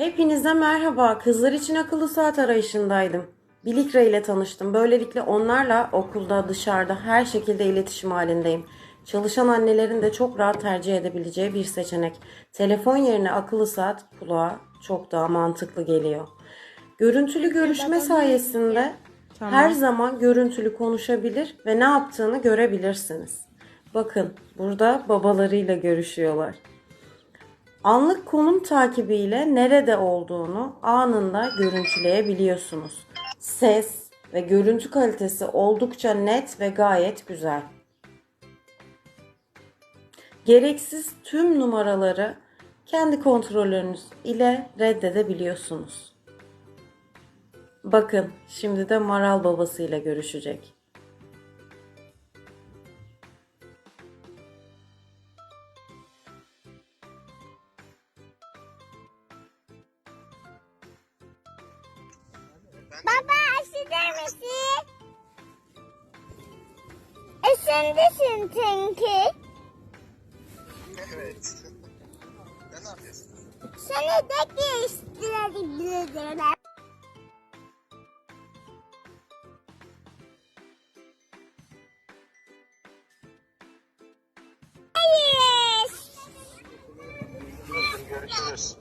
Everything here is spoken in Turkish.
Hepinize merhaba. Kızlar için akıllı saat arayışındaydım. Bilikre ile tanıştım. Böylelikle onlarla okulda, dışarıda her şekilde iletişim halindeyim. Çalışan annelerin de çok rahat tercih edebileceği bir seçenek. Telefon yerine akıllı saat kulağa çok daha mantıklı geliyor. Görüntülü görüşme sayesinde her zaman görüntülü konuşabilir ve ne yaptığını görebilirsiniz. Bakın burada babalarıyla görüşüyorlar. Anlık konum takibiyle nerede olduğunu anında görüntüleyebiliyorsunuz. Ses ve görüntü kalitesi oldukça net ve gayet güzel. Gereksiz tüm numaraları kendi kontrolünüz ile reddedebiliyorsunuz. Bakın şimdi de Maral babasıyla görüşecek. Baba aşılar mısın? Esendesin çünkü. Evet. Ne yapıyorsun? Seni de değiştirebilirim. Hayır. Görüşürüz.